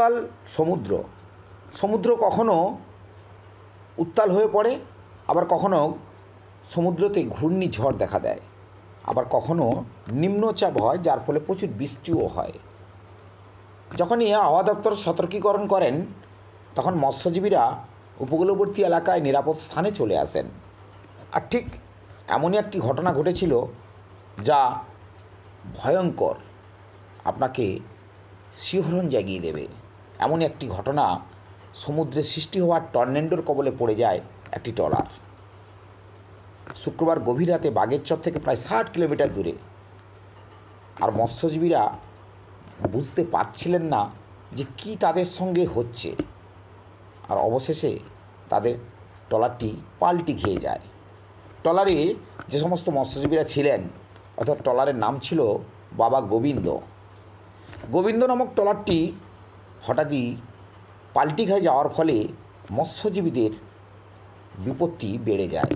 উত্তাল সমুদ্র। সমুদ্র কখনো উত্তাল হয়ে পড়ে, আবার কখনো সমুদ্রতে ঘূর্ণিঝড় দেখা দেয়। আবার কখনো নিম্নচাপ হয়, যার ফলে প্রচুর বৃষ্টিও হয়। যখনই আবহাওয়া দপ্তর সতর্কীকরণ করেন, তখন মৎস্যজীবীরা উপকূলবর্তী এলাকায় নিরাপদ স্থানে চলে আসেন। আর ঠিক এমনই একটি ঘটনা ঘটেছিল, যা ভয়ঙ্কর। আপনাকে শিহরণ জাগিয়ে দেবে। এমন একটি ঘটনা সমুদ্রে সৃষ্টি হওয়ার টর্নেন্ডোর কবলে পড়ে যায় একটি ট্রলার। শুক্রবার গভীর রাতে বাগেরচর থেকে প্রায় ষাট কিলোমিটার দূরে। আর মৎস্যজীবীরা বুঝতে পারছিলেন না যে কি তাদের সঙ্গে হচ্ছে। আর অবশেষে তাদের ট্রলারটি পাল্টি খেয়ে যায়। ট্রলারে যে সমস্ত মৎস্যজীবীরা ছিলেন, অর্থাৎ ট্রলারের নাম ছিল বাবা গোবিন্দ। গোবিন্দ নামক ট্রলারটি হঠাৎই পাল্টি খেয়ে যাওয়ার ফলে মৎস্যজীবীদের বিপত্তি বেড়ে যায়।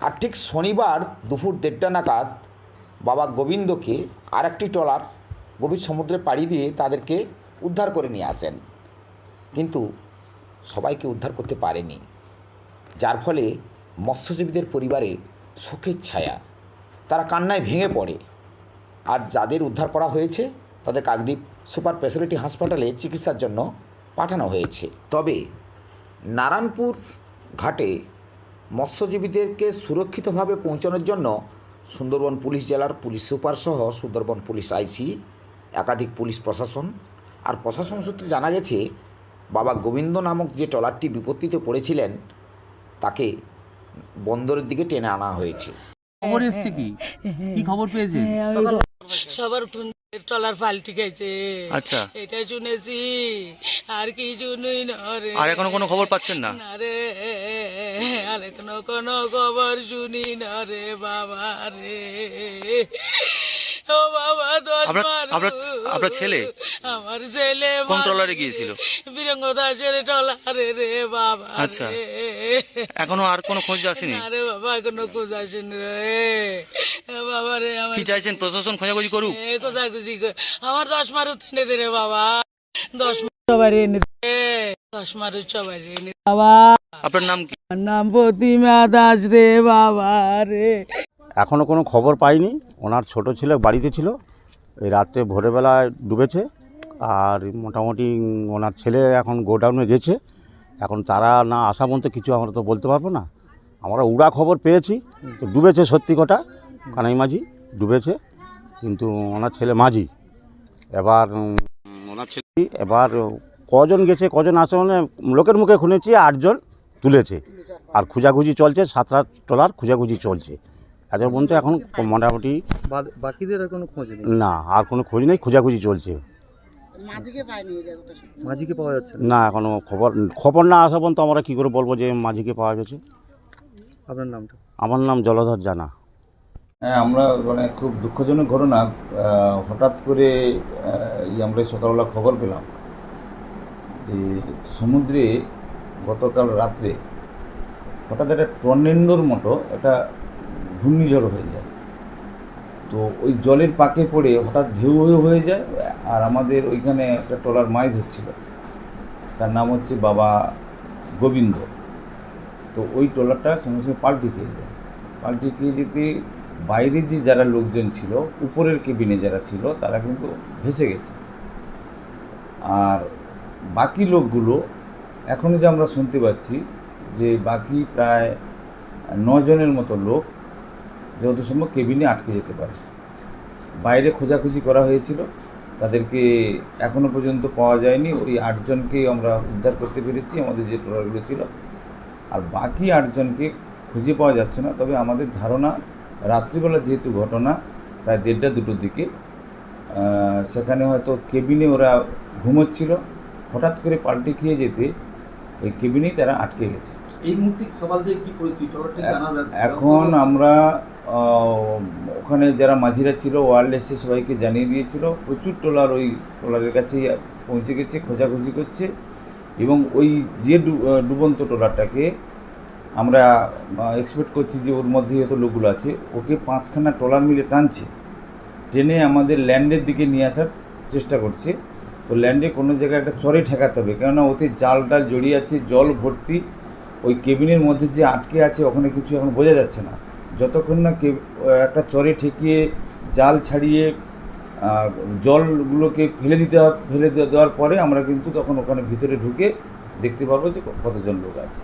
আর ঠিক শনিবার দুপুর দেড়টা নাগাদ বাবা গোবিন্দকে আর একটি ট্রলার গভীর সমুদ্রে পাড়ি দিয়ে তাদেরকে উদ্ধার করে নিয়ে আসেন। কিন্তু সবাইকে উদ্ধার করতে পারেনি। যার ফলে মৎস্যজীবীদের পরিবারে শোকের ছায়া, তারা কান্নায় ভেঙে পড়ে। আর যাদের উদ্ধার করা হয়েছে, তাদের কাকদ্বীপ সুপার স্পেশালিটি হাসপাতালে চিকিৎসার জন্য পাঠানো হয়েছে। তবে নারায়ণপুর ঘাটে মৎস্যজীবীদেরকে সুরক্ষিতভাবে পৌঁছানোর জন্য সুন্দরবন পুলিশ জেলার পুলিশ সুপার সহ সুন্দরবন পুলিশ আইসি একাধিক পুলিশ প্রশাসন আর প্রশাসন সূত্রে জানা গেছে বাবা গোবিন্দ নামক যে ট্রলারটি বিপত্তিতে পড়েছিলেন তাকে বন্দরের দিকে টেনে আনা হয়েছে। খবর এসছে কি? কি খবর পেয়েছে সবার ট্রলার পাল্টি গেছে আচ্ছা। এটা শুনেছি আর কি শুনুই না রে। আর এখনও কোনো খবর পাচ্ছেন না? না রে আর এখনও কোনো খবর শুনি না রে বাবা রে। ও বাবা দশ আপনার- আপনার- আপনার ছেলে? আমার ছেলে কোন মারু। ট্রলারে গিয়েছিল? বীরঙ্গ দাসের ট্রলারে রে বাবা আচ্ছা। রে। এখনও আর কোনো খোঁজ আসেনি? না রে বাবা এখনও খোঁজ আসেনি রে। বাবা রে আমার কি চাইছেন? প্রশাসন খোঁজাখুঁজি করুক? এ কোথাকুচি আমার দশ মারু এনে দে রে বাবা। দশ সবাই এনে দে। দশ মারু সবাই এনে বাবা। আপনার নাম কি? নাম প্রতিমা দাস রে বাবা রে। এখনও কোনো খবর পাইনি। ওনার ছোট ছেলে বাড়িতে ছিল। এই রাত্রে ভোরবেলায় ডুবেছে। আর মোটামুটি ওনার ছেলে এখন গোডাউনে গেছে। এখন তারা না আসা পর্যন্ত কিছু আমরা তো বলতে পারব না। আমরা উড়া খবর পেয়েছি তো ডুবেছে সত্যি কথা। কানাই মাঝি ডুবেছে কিন্তু ওনার ছেলে মাঝি। এবার ওনার ছেলে এবার কজন গেছে কজন আসে মানে লোকের মুখে শুনেছি আটজন তুলেছে। আর খোঁজাখুঁজি চলছে সাতটা টলার খোঁজাখুঁজি চলছে। আজ পর্যন্ত এখন মোটামুটি বাকিদের আর কোনো খোঁজ নেই? না আর কোনো খোঁজ নেই খোঁজাখুঁজি চলছে। মাঝিকে পাওয়া যাচ্ছে না? এখনও খবর খবর না আসা পর্যন্ত আমরা কী করে বলব যে মাঝিকে পাওয়া গেছে? আপনার নামটা? আমার নাম জলধর জানা। হ্যাঁ আমরা মানে খুব দুঃখজনক ঘটনা হঠাৎ করে আমরা সকালবেলা খবর পেলাম যে সমুদ্রে গতকাল রাত্রে হঠাৎ একটা টর্নেন্ডোর মতো একটা ঘূর্ণিঝড় হয়ে যায়। তো ওই জলের পাকে পড়ে হঠাৎ ঢেউ হয়ে হয়ে যায় আর আমাদের ওইখানে একটা ট্রলার মাছ হচ্ছিল। তার নাম হচ্ছে বাবা গোবিন্দ। তো ওই ট্রলারটা সঙ্গে সঙ্গে পাল্টি খেয়ে যায়। পাল্টি খেয়ে যেতে বাইরে যে যারা লোকজন ছিল, উপরের কেবিনে যারা ছিল, তারা কিন্তু ভেসে গেছে। আর বাকি লোকগুলো এখনও যে আমরা শুনতে পাচ্ছি যে বাকি প্রায় নজনের মতো লোক যত সম্ভব কেবিনে আটকে যেতে পারে। বাইরে খোঁজাখুঁজি করা হয়েছিল। তাদেরকে এখনও পর্যন্ত পাওয়া যায়নি। ওই আটজনকেই আমরা উদ্ধার করতে পেরেছি, আমাদের যে ট্রলারগুলো ছিল। আর বাকি আটজনকে খুঁজে পাওয়া যাচ্ছে না। তবে আমাদের ধারণা, রাত্রিবেলা যেহেতু ঘটনা, প্রায় দেড়টা দুটোর দিকে সেখানে হয়তো কেবিনে ওরা ঘুমোচ্ছিল। হঠাৎ করে পাল্টে খেয়ে যেতে ওই কেবিনেই তারা আটকে গেছে। এখন আমরা ওখানে যারা মাঝিরা ছিল ওয়ারলেসে সবাইকে জানিয়ে দিয়েছিল। প্রচুর ট্রলার ওই ট্রলারের কাছেই পৌঁছে গেছে, খোঁজাখুঁজি করছে। এবং ওই যে ডুবন্ত ট্রলারটাকে আমরা এক্সপেক্ট করছি যে ওর মধ্যে হয়তো লোকগুলো আছে। ওকে পাঁচখানা ট্রলার মিলে টানছে। টেনে আমাদের ল্যান্ডের দিকে নিয়ে আসার চেষ্টা করছে। তো ল্যান্ডে কোনো জায়গায় একটা চরে ঠেকাতে হবে। কেননা ওতে জাল ডাল জড়িয়ে আছে, জল ভর্তি। ওই কেবিনের মধ্যে যে আটকে আছে ওখানে কিছু এখন বোঝা যাচ্ছে না। যতক্ষণ না একটা চরে ঠেকিয়ে জাল ছাড়িয়ে জলগুলোকে ফেলে দিতে ফেলে দেওয়ার পরে আমরা কিন্তু তখন ওখানে ভিতরে ঢুকে দেখতে পারব যে কতজন লোক আছে।